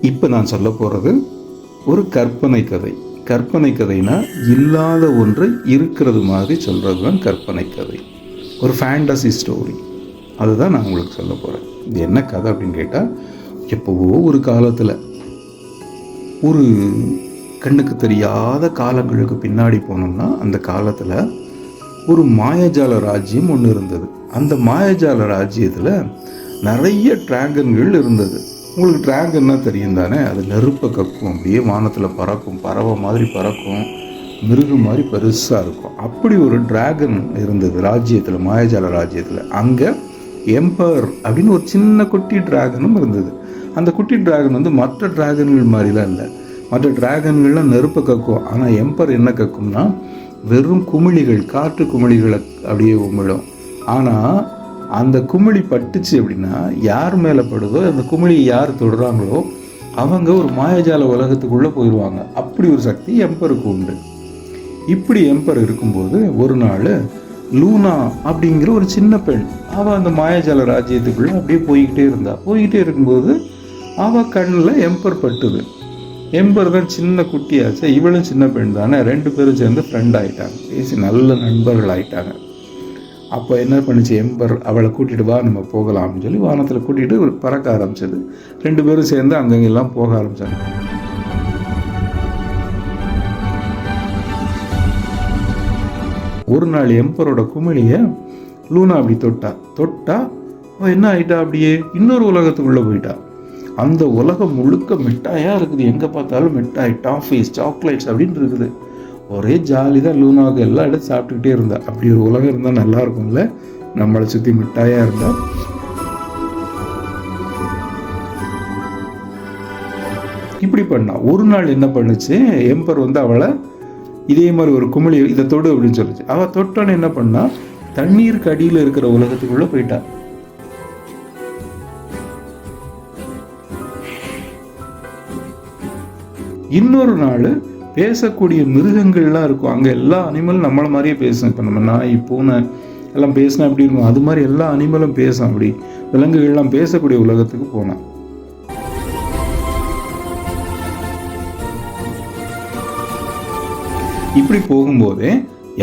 இப்போ நான் சொல்ல போகிறது ஒரு கற்பனை கதை. கற்பனை கதைனா இல்லாத ஒன்றை இருக்கிறது மாதிரி சொல்கிறது தான் கற்பனை கதை. ஒரு ஃபேண்டசி ஸ்டோரி அதுதான் நான் உங்களுக்கு சொல்ல போகிறேன் இது என்ன கதை அப்படின்னு கேட்டால் எப்போவோ ஒரு காலத்தில் ஒரு கண்ணுக்கு தெரியாத காலங்களுக்கு பின்னாடி போனோம்னா அந்த காலத்தில் ஒரு மாயாஜால ராஜ்யம் ஒன்று இருந்தது. அந்த மாயாஜால ராஜ்யத்தில் நிறைய டிராகன்கள் இருந்தது. உங்களுக்கு டிராகன்னா தெரியும் தானே? அது நெருப்பை கக்கும் அப்படியே வானத்தில் பறக்கும் பறவை மாதிரி பறக்கும் மிருகம் மாதிரி பெருசாக இருக்கும். அப்படி ஒரு டிராகன் இருந்தது ராஜ்யத்தில் மாயாஜால ராஜ்யத்தில். அங்கே எம்பர் அப்படின்னு ஒரு சின்ன குட்டி டிராகனும் இருந்தது. அந்த குட்டி டிராகன் வந்து மற்ற டிராகன்கள் மாதிரிலாம் இல்லை. மற்ற டிராகன்கள்லாம் நெருப்பை கக்கும். ஆனால் எம்பர் என்ன கக்கும்னா வெறும் குமிழிகள் காற்று குமிழிகளை அப்படியே உமிழும் ஆனால் அந்த குமிழி பட்டுச்சு அப்படின்னா யார் மேலே படுதோ அந்த குமிழியை யார் தொடுறாங்களோ அவங்க ஒரு மாயாஜால உலகத்துக்குள்ளே போயிடுவாங்க அப்படி ஒரு சக்தி எம்பருக்கு உண்டு. இப்படி எம்பர் இருக்கும்போது ஒரு நாள் லூனா அப்படிங்கிற ஒரு சின்ன பெண் அவள் அந்த மாயாஜால ராஜ்யத்துக்குள்ளே அப்படியே போய்கிட்டே இருந்தா. போய்கிட்டே இருக்கும்போது அவள் கண்ணில் எம்பர் பட்டுது. எம்பர் தான் சின்ன குட்டியாச்சு இவளும் சின்ன பெண் தானே ரெண்டு பேரும் சேர்ந்து ஃப்ரெண்ட் ஆகிட்டாங்க பேசி நல்ல நண்பர்கள் ஆகிட்டாங்க அப்போ என்ன பண்ணுச்சு? எம்பர் அவளை கூட்டிட்டு வா நம்ம போகலாம் அப்படின்னு சொல்லி வானத்தில் கூட்டிகிட்டு பறக்க ஆரம்பிச்சது. ரெண்டு பேரும் சேர்ந்து அங்கங்கெல்லாம் போக ஆரம்பிச்சாங்க. ஒரு நாள் எம்பரோட குமிழியை லூனா அப்படி தொட்டா. தொட்டா என்ன ஆயிட்டா அப்படியே? இன்னொரு உலகத்துக்குள்ளே போயிட்டா. அந்த உலகம் முழுக்க மிட்டாயாக இருக்குது. எங்கே பார்த்தாலும் மிட்டாய் டாஃபீஸ் சாக்லேட்ஸ் அப்படின்னு இருக்குது. ஒரே ஜாலி தான் லூனாவுக்கு எல்லா இடத்தையும் சாப்பிட்டுக்கிட்டே இருந்தா. அப்படி ஒரு உலகம் இருந்தால் நல்லா இருக்கும்ல? நம்மளை சுற்றி மிட்டாயாக இருந்தால் இப்படி பண்ணா. ஒரு நாள் என்ன பண்ணுச்சு? எம்பர் வந்து அவளை இதே மாதிரி ஒரு குமிழி இதை தொடு அப்படின்னு சொல்லுச்சு. அவள் தொட்டோன்னு என்ன பண்ணா? தண்ணீருக்கு அடியில் இருக்கிற உலகத்துக்குள்ளே போயிட்டா. இன்னொரு நாள் பேசக்கூடிய மிருகங்கள்லாம் இருக்கும். அங்கே எல்லா அனிமலும் நம்மளை மாதிரியே பேசும். இப்போ நம்ம நாய் பூனை எல்லாம் பேசினா அப்படி இருக்கும்? அது மாதிரி எல்லா அனிமலும் பேசும் அப்படி. விலங்குகள்லாம் பேசக்கூடிய உலகத்துக்கு போனான் இப்படி போகும்போதே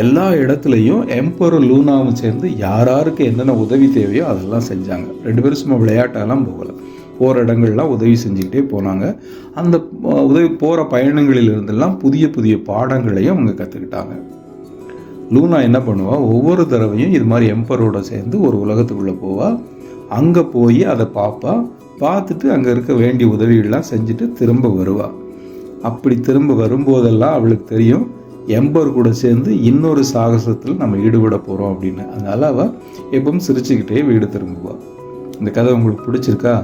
எல்லா இடத்துலையும் எம்பரும் லூனாவும் சேர்ந்து யாராருக்கு என்னென்ன உதவி தேவையோ அதெல்லாம் செஞ்சாங்க. ரெண்டு பேரும் சும்மா விளையாட்டெல்லாம் போகலை. போகிற இடங்கள்லாம் உதவி செஞ்சுக்கிட்டே போனாங்க. அந்த உதவி போகிற பயணங்களிலிருந்தெல்லாம் புதிய புதிய பாடங்களையும் அவங்க கற்றுக்கிட்டாங்க லூனா என்ன பண்ணுவாள் ஒவ்வொரு தடவையும் இது மாதிரி எம்பரோட சேர்ந்து ஒரு உலகத்துக்குள்ளே போவாள் அங்கே போய் அதை பார்ப்பா பார்த்துட்டு அங்கே இருக்க வேண்டிய உதவிகள்லாம் செஞ்சுட்டு திரும்ப வருவாள் அப்படி திரும்ப வரும்போதெல்லாம் அவளுக்கு தெரியும் எம்பர் கூட சேர்ந்து இன்னொரு சாகசத்தில் நம்ம ஈடுபட போகிறோம் அப்படின்னு. அதனால் அவள் எப்பவும் சிரிச்சுக்கிட்டே வீடு திரும்புவாள் இந்த கதை உங்களுக்கு பிடிச்சிருக்கா?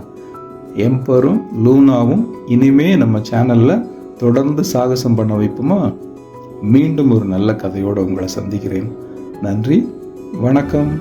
எம்பரும் லூனாவும் இனிமே நம்ம சேனலில் தொடர்ந்து சாகசம் பண்ண வைப்போமா? மீண்டும் ஒரு நல்ல கதையோடு உங்களை சந்திக்கிறேன். நன்றி வணக்கம்.